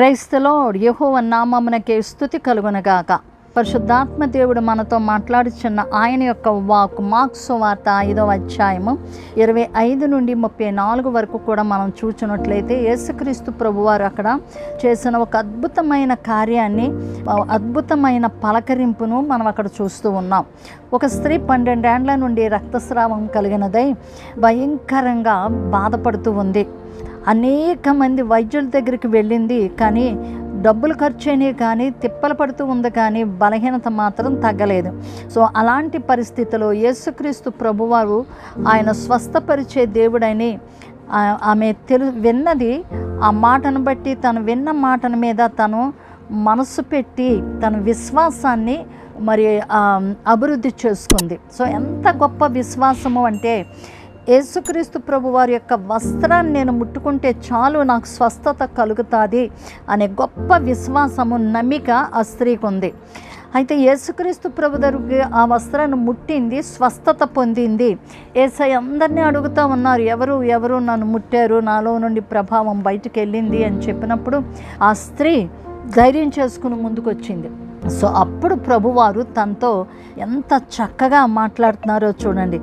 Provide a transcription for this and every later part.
క్రైస్తలో యహోవ నామమునకే స్థుతి కలుగునగాక. పరిశుద్ధాత్మ దేవుడు మనతో మాట్లాడుచున్న ఆయన యొక్క వాక్ మార్క్స్ వార్త ఐదవ అధ్యాయము ఇరవై ఐదు నుండి ముప్పై నాలుగు వరకు కూడా మనం చూచినట్లయితే యేసుక్రీస్తు ప్రభువారు అక్కడ చేసిన ఒక అద్భుతమైన కార్యాన్ని అద్భుతమైన పలకరింపును మనం అక్కడ చూస్తూ ఉన్నాం. ఒక స్త్రీ పన్నెండేండ్ల నుండి రక్తస్రావం కలిగినదై భయంకరంగా బాధపడుతూ ఉంది. అనేక మంది వైద్యుల దగ్గరికి వెళ్ళింది కానీ డబ్బులు ఖర్చు అయినాయి కానీ తిప్పలు పడుతూ ఉంది కానీ బలహీనత మాత్రం తగ్గలేదు. సో అలాంటి పరిస్థితిలో యేసుక్రీస్తు ప్రభువారు ఆయన స్వస్థపరిచే దేవుడని ఆమె తెలు విన్నది. ఆ మాటను బట్టి తను విన్న మాటను మీద తను మనసు పెట్టి తన విశ్వాసాన్ని మరి అభివృద్ధి చేసుకుంది. సో ఎంత గొప్ప విశ్వాసము అంటే యేసుక్రీస్తు ప్రభు వారి యొక్క వస్త్రాన్ని నేను ముట్టుకుంటే చాలు నాకు స్వస్థత కలుగుతుంది అనే గొప్ప విశ్వాసము నమ్మిక ఆ స్త్రీకి ఉంది. అయితే యేసుక్రీస్తు ప్రభు దగ్గరికి ఆ వస్త్రాన్ని ముట్టింది స్వస్థత పొందింది. ఏసై అందరినీ అడుగుతూ ఉన్నారు ఎవరు ఎవరు నన్ను ముట్టారు నాలో నుండి ప్రభావం బయటకు వెళ్ళింది అని చెప్పినప్పుడు ఆ స్త్రీ ధైర్యం చేసుకుని ముందుకొచ్చింది. సో అప్పుడు ప్రభువారు తనతో ఎంత చక్కగా మాట్లాడుతున్నారో చూడండి.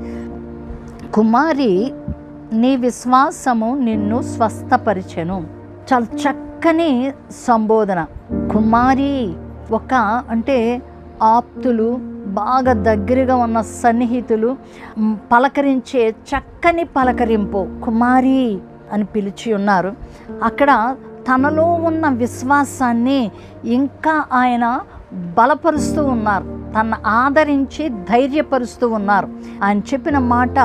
కుమారి నీ విశ్వాసము నిన్ను స్వస్థపరిచెను. చాలా చక్కని సంబోధన. కుమారి ఒక అంటే ఆప్తులు బాగా దగ్గరగా ఉన్న సన్నిహితులు పలకరించే చక్కని పలకరింపు. కుమారి అని పిలిచి ఉన్నారు. అక్కడ తనలో ఉన్న విశ్వాసాన్ని ఇంకా ఆయన బలపరుస్తూ ఉన్నారు. తన ఆదరించి ధైర్యపరుస్తూ ఉన్నారు. ఆయన చెప్పిన మాట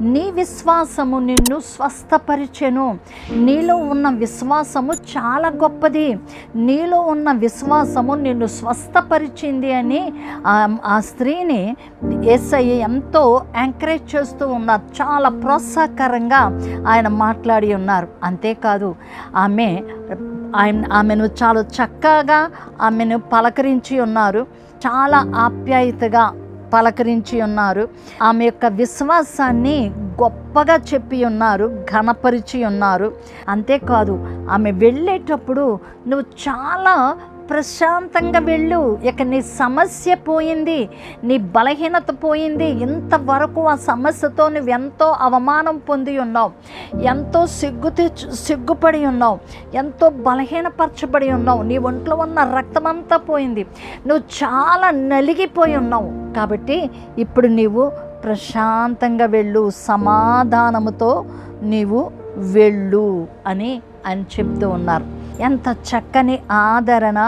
నీ విశ్వాసము నిన్ను స్వస్థపరిచెను. నీలో ఉన్న విశ్వాసము చాలా గొప్పది. నీలో ఉన్న విశ్వాసము నిన్ను స్వస్థపరిచింది అని ఆ- ఆ స్త్రీని ఎస్ఐ ఎంతో ఎంకరేజ్ చేస్తూ ఉన్నారు. చాలా ప్రోత్సాహకరంగా ఆయన మాట్లాడి ఉన్నారు. అంతేకాదు ఆమె ఆయన ఆమెను చాలా చక్కగా ఆమెను పలకరించి ఉన్నారు. చాలా ఆప్యాయతగా పలకరించి ఉన్నారు. ఆమె యొక్క విశ్వాసాన్ని గొప్పగా చెప్పి ఉన్నారు ఘనపరిచి ఉన్నారు. అంతేకాదు ఆమె వెళ్ళేటప్పుడు నువ్వు చాలా ప్రశాంతంగా వెళ్ళు. ఇక నీ సమస్య పోయింది నీ బలహీనత పోయింది. ఇంతవరకు ఆ సమస్యతో నువ్వు ఎంతో అవమానం పొంది ఉన్నావు ఎంతో సిగ్గు సిగ్గుపడి ఉన్నావు ఎంతో బలహీనపరచబడి ఉన్నావు. నీ ఒంట్లో ఉన్న రక్తమంతా పోయింది. నువ్వు చాలా నలిగిపోయి ఉన్నావు. కాబట్టి ఇప్పుడు నీవు ప్రశాంతంగా వెళ్ళు. సమాధానముతో నీవు వెళ్ళు అని అని చెప్తూ ఉన్నారు. ఎంత చక్కని ఆదరణ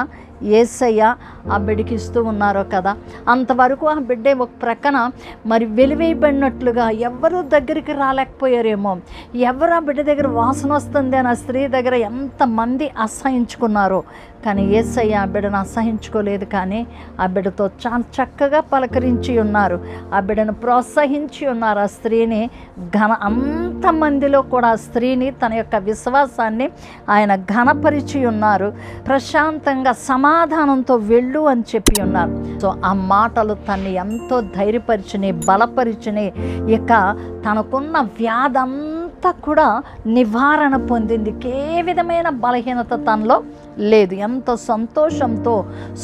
ఏసయ్య ఆ బిడ్డకి ఇస్తూ ఉన్నారో కదా. అంతవరకు ఆ బిడ్డ ఒక ప్రక్కన మరి వెలివేయబడినట్లుగా ఎవరు దగ్గరికి రాలేకపోయారేమో. ఎవరు ఆ బిడ్డ దగ్గర వాసన వస్తుంది అని ఆ స్త్రీ దగ్గర ఎంతమంది అసహించుకున్నారో. కానీ ఏసయ్య ఆ బిడ్డను అసహించుకోలేదు కానీ ఆ బిడ్డతో చాలా చక్కగా పలకరించి ఉన్నారు. ఆ బిడ్డను ప్రోత్సహించి ఉన్నారు. ఆ స్త్రీని ఘన అంతమందిలో కూడా ఆ స్త్రీని తన యొక్క విశ్వాసాన్ని ఆయన ఘనపరిచి ఉన్నారు. ప్రశాంతంగా సమాధానంతో వెళ్ళు అని చెప్పి ఉన్నారు. సో ఆ మాటలు తన్ని ఎంతో ధైర్యపరిచినాయి బలపరిచినాయి ఇక తనకున్న వ్యాధంతా కూడా నివారణ పొందింది. ఏ విధమైన బలహీనత తనలో లేదు. ఎంతో సంతోషంతో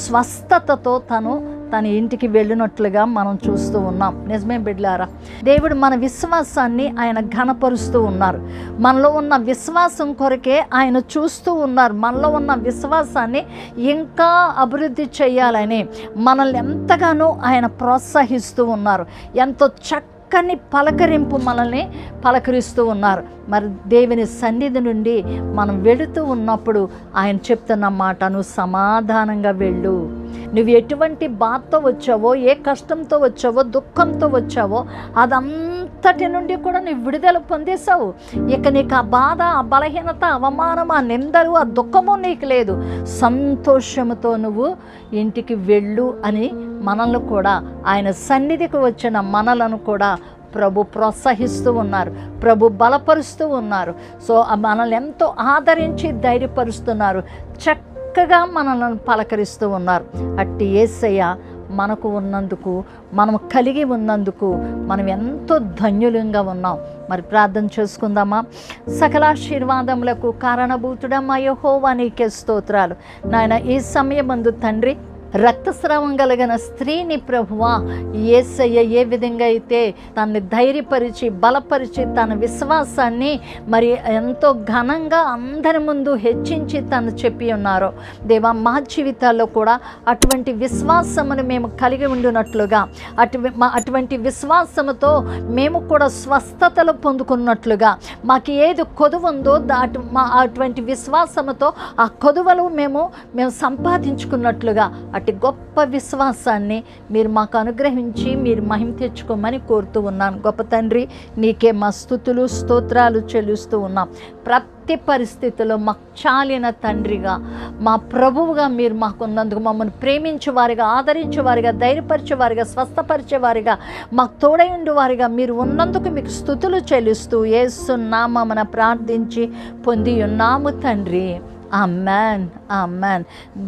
స్వస్థతతో తను తన ఇంటికి వెళ్ళినట్లుగా మనం చూస్తూ ఉన్నాం. నిజమే బిడ్లారా? దేవుడు మన విశ్వాసాన్ని ఆయన ఘనపరుస్తూ ఉన్నారు. మనలో ఉన్న విశ్వాసం కొరకే ఆయన చూస్తూ ఉన్నారు. మనలో ఉన్న విశ్వాసాన్ని ఇంకా అభివృద్ధి చేయాలని మనల్ని ఎంతగానో ఆయన ప్రోత్సహిస్తూ ఉన్నారు. ఎంతో చక్కని పలకరింపు మనల్ని పలకరిస్తూ ఉన్నారు. మరి దేవుని సన్నిధి నుండి మనం వెళుతూ ఉన్నప్పుడు ఆయన చెప్తున్న మాటను సమాధానంగా వెళ్ళు. నువ్వు ఎటువంటి బాధతో వచ్చావో ఏ కష్టంతో వచ్చావో దుఃఖంతో వచ్చావో అదంతటి నుండి కూడా నువ్వు విడుదల పొందేశావు. ఇక నీకు ఆ బాధ ఆ బలహీనత అవమానం ఆ నిందలు ఆ దుఃఖము నీకు లేదు. సంతోషముతో నువ్వు ఇంటికి వెళ్ళు అని మనల్ని కూడా ఆయన సన్నిధికి వచ్చిన మనలను కూడా ప్రభు ప్రోత్సహిస్తూ ఉన్నారు. ప్రభు బలపరుస్తూ ఉన్నారు. సో ఆ మనల్ని ఎంతో ఆదరించి ధైర్యపరుస్తున్నారు. చక్క చక్కగా మనల్ని పలకరిస్తూ ఉన్నారు. అట్టి ఏసయ్య మనకు ఉన్నందుకు మనం కలిగి ఉన్నందుకు మనం ఎంతో ధన్యులంగా ఉన్నాం. మరి ప్రార్థన చేసుకుందామా? సకలాశీర్వాదములకు కారణభూతుడమ్మ యహోవా నీకే స్తోత్రాలు. నాయన ఈ సమయమందు తండ్రి రక్తస్రావం కలిగిన స్త్రీని ప్రభువా ఏసయ్య ఏ విధంగా అయితే తనని ధైర్యపరిచి బలపరిచి తన విశ్వాసాన్ని మరి ఎంతో ఘనంగా అందరి ముందు హెచ్చించి తను చెప్పి ఉన్నారో దేవా మా జీవితాల్లో కూడా అటువంటి విశ్వాసమును మేము కలిగి ఉండినట్లుగా అటు మా అటువంటి విశ్వాసముతో మేము కూడా స్వస్థతలు పొందుకున్నట్లుగా మాకు ఏది కొదువు ఉందో దాటు మా అటువంటి విశ్వాసముతో ఆ కొదువలు మేము మేము సంపాదించుకున్నట్లుగా అటు గొప్ప విశ్వాసాన్ని మీరు మాకు అనుగ్రహించి మీరు మహిమ తెచ్చుకోమని కోరుతూ ఉన్నాను. గొప్ప తండ్రి నీకే మా స్థుతులు స్తోత్రాలు చెల్లిస్తూ ఉన్నాం. ప్రతి పరిస్థితిలో మాకు చాలిన తండ్రిగా మా ప్రభువుగా మీరు మాకున్నందుకు మమ్మల్ని ప్రేమించేవారిగా వారిగా ధైర్యపరిచేవారిగా వారిగా ధైర్యపరిచే వారిగా స్వస్థపరిచే వారిగా మాకు తోడై వారిగా మీరు ఉన్నందుకు మీకు స్థుతులు చెల్లిస్తూ ఏసున్నామన ప్రార్థించి పొంది ఉన్నాము తండ్రి. అమ్మాన్ మ్యాన్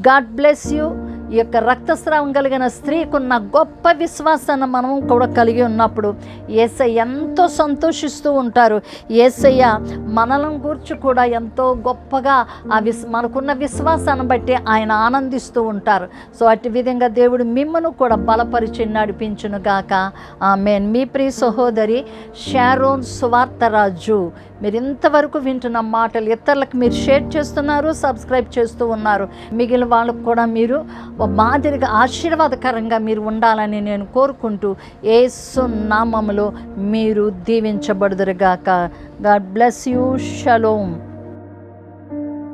గాడ్ బ్లెస్ యూ. ఈ యొక్క రక్తస్రావం కలిగిన స్త్రీకున్న గొప్ప విశ్వాసాన్ని మనం కూడా కలిగి ఉన్నప్పుడు ఏసయ్య ఎంతో సంతోషిస్తూ ఉంటారు. ఏసయ్య మనలను గూర్చి కూడా ఎంతో గొప్పగా ఆ విస్ మనకున్న విశ్వాసాన్ని బట్టి ఆయన ఆనందిస్తూ ఉంటారు. సో అటు విధంగా దేవుడు మిమ్మను కూడా బలపరిచి నడిపించును గాక ఆమె మీ ప్రియ సహోదరి షారోన్ సువార్తరాజు మీరు ఇంతవరకు వింటున్న మాటలు ఇతరులకు మీరు షేర్ చేస్తున్నారు సబ్స్క్రైబ్ చేస్తూ ఉన్నారు. మిగిలిన వాళ్ళకు కూడా మీరు ఓ మాదిరిగా ఆశీర్వాదకరంగా మీరు ఉండాలని నేను కోరుకుంటూ ఏసు నామములో మీరు దీవించబడుదురుగాక. God bless you. షలోమ్